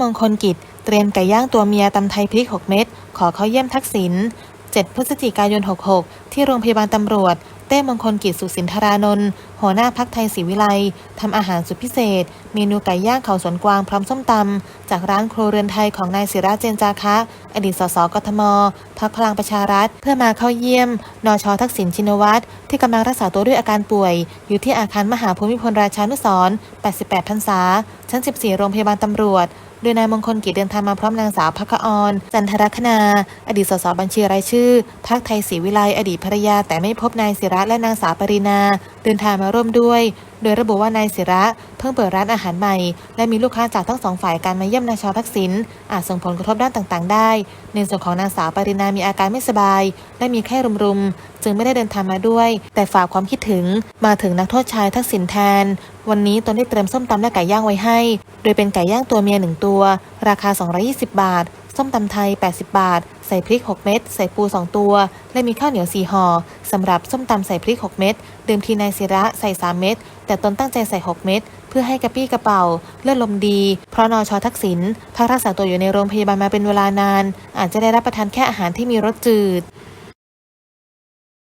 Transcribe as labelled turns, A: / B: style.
A: มงคลกิจ เตรียมไก่ย่างตัวเมียตำไทยพริก 6 เม็ด ขอเข้าเยี่ยมทักษิณ 7 พฤศจิกายน 66 ที่โรงพยาบาลตำรวจ เต้มงคลกิจสุสินธารานนท์หัวหน้าพักไทยศรีวิไลทำอาหารสุดพิเศษ เมนูไก่ย่างเขาสวนกวางพร้อมส้มตำจากร้านครัวเรือนไทยของนายศิระเจนจาคะ อดีตสสกทมพักพลังประชารัฐ เพื่อมาเข้าเยี่ยม นชทักษิณชินวัตร ที่กำลังรักษาตัวด้วยอาการป่วย อยู่ที่อาคารมหาภูมิพลราชานุสร์88พรรษา ชั้น 14 โรงพยาบาลตำรวจโดยนายมงคลกิจเดินทางมาพร้อมนางสาวพักออนจันทรคณา อดีตสสบัญชีรายชื่อ พักไทยศรีวิไลอดีตภรรยาแต่ไม่พบนายศิระและนางสาวปรินา เดินทางมาร่วมด้วย โดยระบุว่านายศิระเพิ่งเปิดร้านอาหารใหม่ และมีลูกค้าจากทั้งสองฝ่ายการมาเยี่ยมนายชาวทักษิณอาจส่งผลกระทบด้านต่างๆ ได้ ในส่วนของนางสาวปรินามีอาการไม่สบาย และมีไข้รุมๆ จึงไม่ได้เดินทางมาด้วย แต่ฝากความคิดถึงมาถึงนักโทษชายทักษิณแทน วันนี้ตนได้เตรียมส้มตำและไก่ย่างไว้ให้ โดยเป็นไก่ย่างตัวเมียหนึ่งตัว ราคา 220 บาท ส้มตำไทย 80 บาท ใส่พริก 6 เม็ด ใส่ปู 2 ตัว และมีข้าวเหนียว4ห่อสำหรับส้มตำใส่พริก 6 เม็ด เดิมทีนายศิระใส่ 3 เม็ด แต่ตนตั้งใจใส่ 6 เม็ด เพื่อให้กระปี้กระเป๋า เลือดลมดี เพราะนอชอทักษิณพักรักษาตัวอยู่ในโรงพยาบาลมาเป็นเวลานาน อาจจะได้รับประทานแค่อาหารที่มีรสจืด